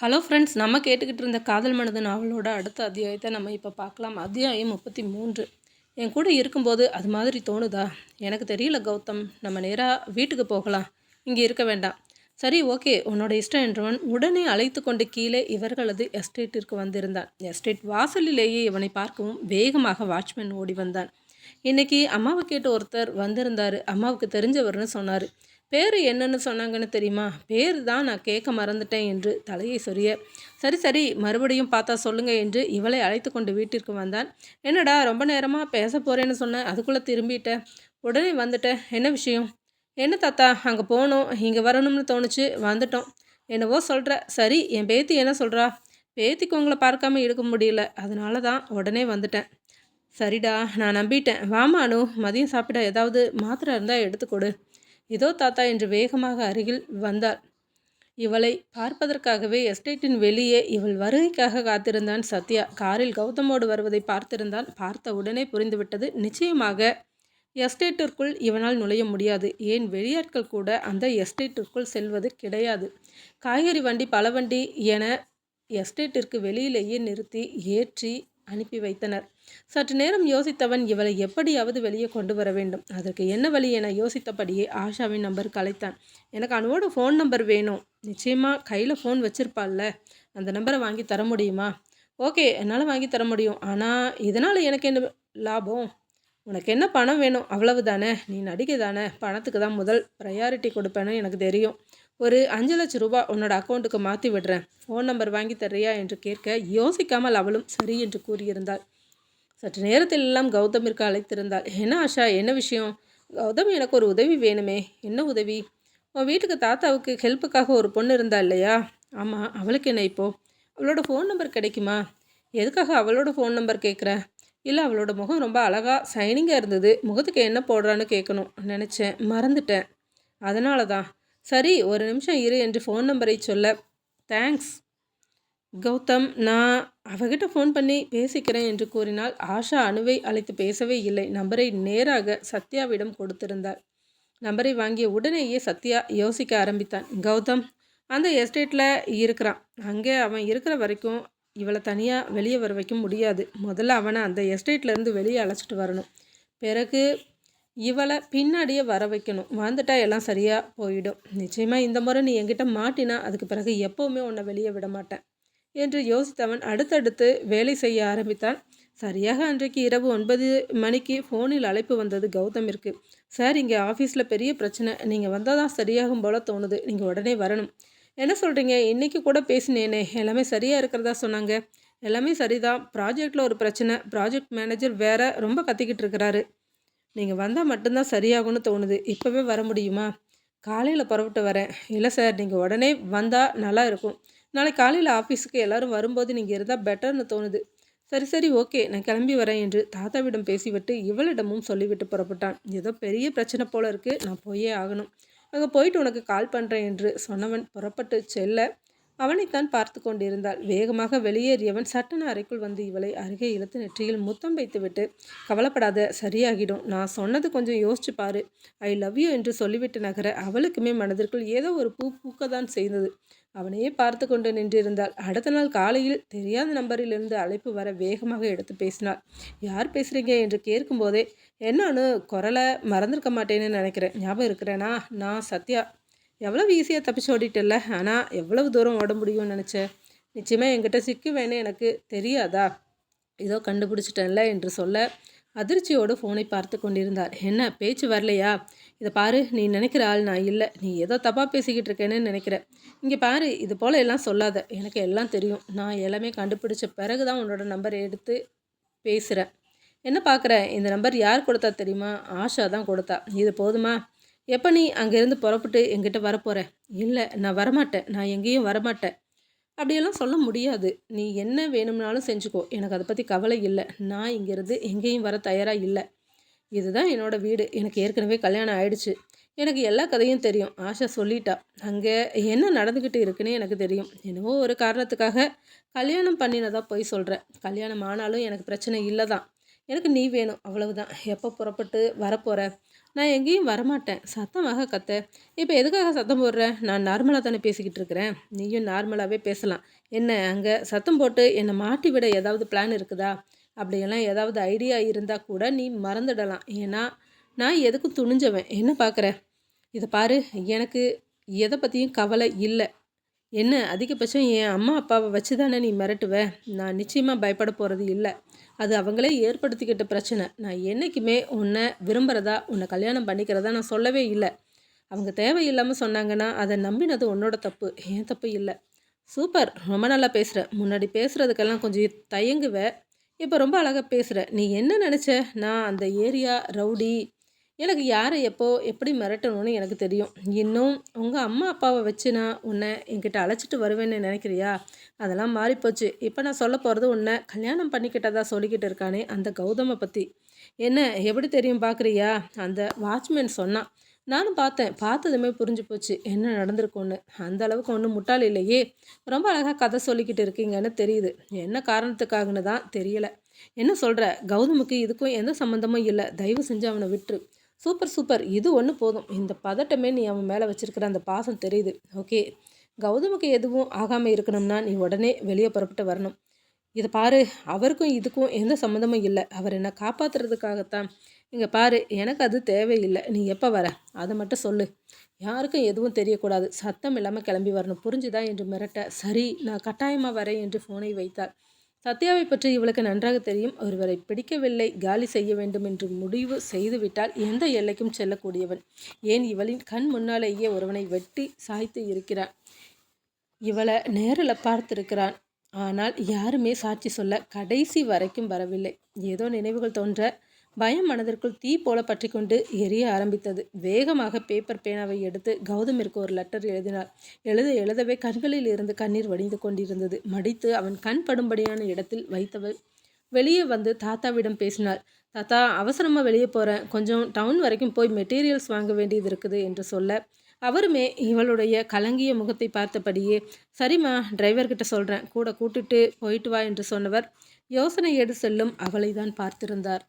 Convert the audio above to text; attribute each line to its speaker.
Speaker 1: Hello friends நம்ம கேட்டுக்கிட்டு இருந்த காதல் மனது நாவலோட அடுத்த அத்தியாயத்தை நம்ம இப்போ பார்க்கலாம். அத்தியாயம் முப்பத்தி மூன்று. என் கூட இருக்கும்போது அது மாதிரி தோணுதா? எனக்கு தெரியல கௌதம். நம்ம நேராக வீட்டுக்கு போகலாம். இங்கே இருக்க வேண்டாம். சரி ஓகே. உன்னோட இஷ்டம் என்றவன் உடனே அழைத்து கொண்டு கீழே இவர்களது எஸ்டேட்டிற்கு வந்திருந்தான். எஸ்டேட் வாசலிலேயே இவனை பார்க்கவும் வேகமாக வாட்ச்மேன் ஓடி வந்தான். இன்னைக்கு அம்மாவை கேட்டு ஒருத்தர் வந்திருந்தார். அம்மாவுக்கு தெரிஞ்சவர்னு சொன்னார். பேர் என்னன்னு சொன்னாங்கன்னு தெரியுமா? பேர் தான் நான் கேட்க மறந்துட்டேன் என்று தலையை சொரிய சரி சரி மறுபடியும் பார்த்தா சொல்லுங்க என்று இவளை அழைத்து கொண்டு வீட்டிற்கு வந்தான். என்னடா ரொம்ப நேரமாக பேச போகிறேன்னு சொன்னேன் அதுக்குள்ளே திரும்பிட்டேன் உடனே வந்துட்டேன். என்ன விஷயம்? என்ன தாத்தா அங்கே போகணும் இங்கே வரணும்னு தோணுச்சு வந்துட்டோம். என்னவோ சொல்கிற சரி என் பேத்தி என்ன சொல்கிறா பேத்திக்கு உங்களை பார்க்காம இருக்க முடியல அதனால தான் உடனே வந்துட்டேன். சரிடா நான் நம்பிட்டேன். வாமா அனு மதியம் சாப்பிட ஏதாவது மாத்திரை இருந்தால் எடுத்துக்கொடு இதோ தாத்தா என்று வேகமாக அருகில் வந்தாள். இவளை பார்ப்பதற்காகவே எஸ்டேட்டின் வெளியே இவள் வருகைக்காக காத்திருந்தான் சத்யா. காரில் கௌதமோடு வருவதை பார்த்திருந்தான் பார்த்த உடனே புரிந்துவிட்டது. நிச்சயமாக எஸ்டேட்டிற்குள் இவனால் நுழைய முடியாது. ஏன் வெளியாட்கள் கூட அந்த எஸ்டேட்டிற்குள் செல்வது கிடையாது. காய்கறி வண்டி பல வண்டி என எஸ்டேட்டிற்கு வெளியிலேயே நிறுத்தி ஏற்றி அனுப்பி வைத்தனர். சற்று நேரம் யோசித்தவன் இவளை எப்படியாவது வெளியே கொண்டு வர வேண்டும். அதற்கு என்ன வழி என யோசித்தபடியே ஆஷாவின் நம்பர் கலைத்தான். எனக்கு அனுவோட ஃபோன் நம்பர் வேணும். நிச்சயமாக கையில் ஃபோன் வச்சிருப்பாள்ல. அந்த நம்பரை வாங்கி தர முடியுமா? ஓகே என்னால் வாங்கி தர முடியும். ஆனால் இதனால் எனக்கு என்ன லாபம்? உனக்கு என்ன பணம் வேணும்? அவ்வளவு தானே நீ நடிகை தானே? பணத்துக்கு தான் முதல் ப்ரையாரிட்டி கொடுப்பேன்னு எனக்கு தெரியும். ஒரு அஞ்சு லட்சம் ரூபா உன்னோட அக்கௌண்ட்டுக்கு மாற்றி விடுறேன். ஃபோன் நம்பர் வாங்கி தர்றியா? என்று கேட்க யோசிக்காமல் அவளும் சரி என்று கூறியிருந்தாள். சற்று நேரத்தில் எல்லாம் கௌதமிற்கு அழைத்திருந்தாள். என்ன ஆஷா என்ன விஷயம்? கௌதம் எனக்கு ஒரு உதவி வேணுமே. என்ன உதவி? உன் வீட்டுக்கு தாத்தாவுக்கு ஹெல்ப்புக்காக ஒரு பொண்ணு இருந்தா இல்லையா? ஆமாம் அவளுக்கு என்ன இப்போது அவளோட ஃபோன் நம்பர் கிடைக்குமா? எதுக்காக அவளோட ஃபோன் நம்பர் கேட்குற இல்லை அவளோட முகம் ரொம்ப அழகாக சைனிங்காக இருந்தது. முகத்துக்கு என்ன போடுறான்னு கேட்கணும் நினச்சேன். மறந்துட்டேன். அதனால தான் சரி ஒரு நிமிஷம் இரு என்று ஃபோன் நம்பரை சொல்ல. தேங்க்ஸ் கௌதம் நான் அவகிட்ட ஃபோன் பண்ணி பேசிக்கிறேன் என்று கூறினால் ஆஷா அணுவை அழைத்து பேசவே இல்லை. நம்பரை நேராக சத்யாவிடம் கொடுத்திருந்தாள். நம்பரை வாங்கிய உடனேயே சத்யா யோசிக்க ஆரம்பித்தான். கௌதம் அந்த எஸ்டேட்டில் இருக்கிறான். அங்கே அவன் இருக்கிற வரைக்கும் இவளை தனியாக வெளியே வர வைக்க முடியாது. முதல்ல அவனை அந்த எஸ்டேட்லேருந்து வெளியே அழைச்சிட்டு வரணும். பிறகு இவளை பின்னாடியே வர வைக்கணும். வந்துட்டா எல்லாம் சரியாக போயிடும். நிச்சயமாக இந்த முறை நீ என்கிட்ட மாட்டினா அதுக்கு பிறகு எப்போவுமே உன்னை வெளியே விட மாட்டேன். என்று யோசித்தவன் அடுத்தடுத்து வேலை செய்ய ஆரம்பித்தான். சரியாக அன்றைக்கு இரவு ஒன்பது மணிக்கு ஃபோனில் அழைப்பு வந்தது கௌதமிற்கு. சார் இங்கே ஆஃபீஸில் பெரிய பிரச்சனை. நீங்கள் வந்தால் தான் சரியாகும் போல தோணுது. நீங்கள் உடனே வரணும். என்ன சொல்கிறீங்க இன்றைக்கி கூட பேசினேனே. எல்லாமே சரியாக இருக்கிறதா சொன்னாங்க? எல்லாமே சரிதான். ப்ராஜெக்டில் ஒரு பிரச்சனை. ப்ராஜெக்ட் மேனேஜர் வேற ரொம்ப கத்திக்கிட்டு இருக்கிறாரு. நீங்கள் வந்தால் மட்டும்தான் சரியாகும்னு தோணுது. இப்போவே வர முடியுமா? காலையில் புறப்பட்டு வரேன். இல்லை சார் நீங்கள் உடனே வந்தால் நல்லா இருக்கும். நாளைக்கு காலையில் ஆஃபீஸுக்கு எல்லோரும் வரும்போது நீங்கள் இருந்தால் பெட்டர்னு தோணுது. சரி சரி ஓகே நான் கிளம்பி வரேன் என்று தாத்தாவிடம் பேசிவிட்டு இவளிடமும் சொல்லிவிட்டு புறப்பட்டான். ஏதோ பெரிய பிரச்சனை போல இருக்குது நான் போயே ஆகணும். அங்கே போயிட்டு உனக்கு கால் பண்ணுறேன் என்று சொன்னவன் புறப்பட்டு செல்ல அவனைத்தான் பார்த்து கொண்டிருந்தாள். வேகமாக வெளியேறியவன் சட்டன அறைக்குள் வந்து இவளை அருகே இழுத்து நெற்றியில் முத்தம் வைத்துவிட்டு கவலைப்படாத சரியாகிடும். நான் சொன்னது கொஞ்சம் யோசிச்சு பாரு. ஐ லவ் யூ என்று சொல்லிவிட்டு நகர அவளுக்குமே மனதிற்குள் ஏதோ ஒரு பூ பூக்க தான் செய்தது. அவனையே பார்த்து கொண்டு நின்றிருந்தாள். அடுத்த நாள் காலையில் தெரியாத நம்பரிலிருந்து அழைப்பு வர வேகமாக எடுத்து பேசினாள். யார் பேசுகிறீங்க என்று கேட்கும்போதே என்னன்னு குரலை மறந்துருக்க மாட்டேன்னு நினைக்கிறேன். ஞாபகம் இருக்கிறேனா? நான் சத்யா. எவ்வளவு ஈஸியாக தப்பிச்சு ஓடிட்டல ஆனால் எவ்வளவு தூரம் ஓட முடியும்னு நினச்சேன் நிச்சயமாக என்கிட்ட சிக்குவேன்னு எனக்கு தெரியாதா? இதோ கண்டுபிடிச்சிட்டேன்ல என்று சொல்ல அதிர்ச்சியோடு ஃபோனை பார்த்து கொண்டிருந்தார். என்ன பேச்சு வரலையா? இதை பாரு நீ நினைக்கிற ஆள் நான் இல்லை. நீ ஏதோ தப்பாக பேசிக்கிட்டு இருக்கேன்னு நினைக்கிறேன். இங்கே பாரு இது போல் எல்லாம் சொல்லாத. எனக்கு எல்லாம் தெரியும். நான் எல்லாமே கண்டுபிடிச்ச பிறகு தான் உன்னோட நம்பர் எடுத்து பேசுகிறேன் என்ன பார்க்குறேன் இந்த நம்பர் யார் கொடுத்தா தெரியுமா? ஆஷா தான் கொடுத்தா. இது போதுமா? எப்போ நீ அங்கேருந்து புறப்பட்டு எங்கிட்ட வரப்போகிற இல்லை நான் வரமாட்டேன். நான் எங்கேயும் வரமாட்டேன். அப்படியெல்லாம் சொல்ல முடியாது. நீ என்ன வேணும்னாலும் செஞ்சுக்கோ. எனக்கு அதை பற்றி கவலை இல்லை. நான் இங்கேருந்து எங்கேயும் வர தயாராக இல்லை. இதுதான் என்னோடய வீடு. எனக்கு ஏற்கனவே கல்யாணம் ஆயிடுச்சு. எனக்கு எல்லா கதையும் தெரியும். ஆஷா சொல்லிட்டா. அங்கே என்ன நடந்துக்கிட்டு இருக்குன்னு எனக்கு தெரியும். என்னவோ ஒரு காரணத்துக்காக கல்யாணம் பண்ணினதாக போய் சொல்கிறேன் கல்யாணம் ஆனாலும் எனக்கு பிரச்சனை இல்லை தான் எனக்கு நீ வேணும் அவ்வளவுதான். எப்போ புறப்பட்டு வரப்போகிற நான் எங்கேயும் வரமாட்டேன். சத்தமாக கத்த. இப்போ எதுக்காக சத்தம் போடுற? நான் நார்மலாக தானே பேசிக்கிட்டு இருக்கிறேன். நீயும் நார்மலாகவே பேசலாம். என்ன அங்கே சத்தம் போட்டு என்னை மாட்டி விட ஏதாவது பிளான் இருக்குதா? அப்படியெல்லாம் ஏதாவது ஐடியா இருந்தால் கூட நீ மறந்துடலாம். ஏன்னா நான் எதுக்கும் துணிஞ்சவன். என்ன பார்க்குற இதை பாரு எனக்கு எதை பற்றியும் கவலை இல்லை. என்ன? அதிகபட்சம் என் அம்மா அப்பாவை வச்சு தானே நீ மிரட்டுவ? நான் நிச்சயமாக பயப்பட போகிறது இல்லை. அது அவங்களே ஏற்படுத்திக்கிட்ட பிரச்சனை. நான் என்றைக்குமே உன்னை விரும்புகிறதா உன்னை கல்யாணம் பண்ணிக்கிறதா நான் சொல்லவே இல்லை. அவங்க தேவையில்லாமல் சொன்னாங்கன்னா அதை நம்பினது உன்னோட தப்பு. ஏன் தப்பு இல்லை. சூப்பர். ரொம்ப நல்லா பேசுகிற முன்னாடி பேசுகிறதுக்கெல்லாம் கொஞ்சம் தயங்குவேன் இப்போ ரொம்ப அழகாக பேசுகிற நீ என்ன நினச்ச? நான் அந்த ஏரியா ரவுடி எனக்கு யாரை எப்போ எப்படி மிரட்டணும்னு எனக்கு தெரியும். இன்னும் உங்கள் அம்மா அப்பாவை வச்சு நான் உன்னை என்கிட்ட அழைச்சிட்டு வருவேன்னு நினைக்கிறியா? அதெல்லாம் மாறிப்போச்சு. இப்போ நான் சொல்ல போகிறது உன்னை கல்யாணம் பண்ணிக்கிட்டதா சொல்லிக்கிட்டு இருக்கானே அந்த கௌதமை பற்றி என்ன எப்படி தெரியும் பார்க்குறியா அந்த வாட்ச்மேன் சொன்னான். நானும் பார்த்தேன். பார்த்ததுமே புரிஞ்சு போச்சு. என்ன நடந்திருக்கும்னு. அந்த அளவுக்கு ஒன்றும் முட்டாள் இல்லையே. ரொம்ப அழகாக கதை சொல்லிக்கிட்டு இருக்கீங்கன்னு தெரியுது. என்ன காரணத்துக்காகன்னு தான் தெரியல. என்ன சொல்கிற கௌதமுக்கு இதுக்கும் எந்த சம்மந்தமும் இல்லை. தயவு செஞ்சு அவனை விட்டுரு. Super super. இது ஒன்று போதும். இந்த பதட்டமே நீ அவன் மேலே வச்சுருக்கிற அந்த பாசம் தெரியுது. ஓகே. கௌதமுக்கு எதுவும் ஆகாமல் இருக்கணும்னா நீ உடனே வெளியே புறப்பட்டு வரணும். இதை பாரு. அவருக்கும் இதுக்கும் எந்த சம்மந்தமும் இல்லை. அவர் என்னை காப்பாற்றுறதுக்காகத்தான் இங்கே பாரு. எனக்கு அது தேவையில்லை. நீ எப்போ வர? அதை மட்டும் சொல்லு. யாருக்கும் எதுவும் தெரியக்கூடாது. சத்தம் இல்லாமல் கிளம்பி வரணும். புரிஞ்சுதா? என்று மிரட்ட. சரி நான் கட்டாயமாக வரேன் என்று ஃபோனை வைத்தார் சத்யாவை பற்றி இவளுக்கு நன்றாக தெரியும். ஒருவரை பிடிக்கவில்லை காலி செய்ய வேண்டும் என்று முடிவு செய்துவிட்டால் எந்த எல்லைக்கும் செல்லக்கூடியவன். ஏன் இவளின் கண் முன்னாலேயே ஒருவனை வெட்டி சாய்த்து இருக்கிறான்? இவளை நேரில் பார்த்திருக்கிறான். ஆனால் யாருமே சாட்சி சொல்ல கடைசி வரைக்கும் வரவில்லை. ஏதோ நினைவுகள் தோன்ற பயம் மனதிற்குள் தீ போல பற்றி கொண்டு எரிய ஆரம்பித்தது. வேகமாக பேப்பர் பேனாவை எடுத்து கௌதமிற்கு ஒரு லெட்டர் எழுதினார் எழுத எழுதவே கண்களில் இருந்து கண்ணீர் வடிந்து கொண்டிருந்தது. மடித்து அவன் கண் படும்படியான இடத்தில் வைத்தவள் வெளியே வந்து தாத்தாவிடம் பேசினார் தாத்தா அவசரமாக வெளியே போகிறேன் கொஞ்சம் டவுன் வரைக்கும் போய் மெட்டீரியல்ஸ் வாங்க வேண்டியது இருக்குது என்று சொல்ல அவருமே இவளுடைய கலங்கிய முகத்தை பார்த்தபடியே சரிம்மா டிரைவர்கிட்ட சொல்கிறேன் கூட கூட்டிட்டு போயிட்டு வா என்று சொன்னவர் யோசனை எடு செல்லும் அவளை தான் பார்த்திருந்தார்.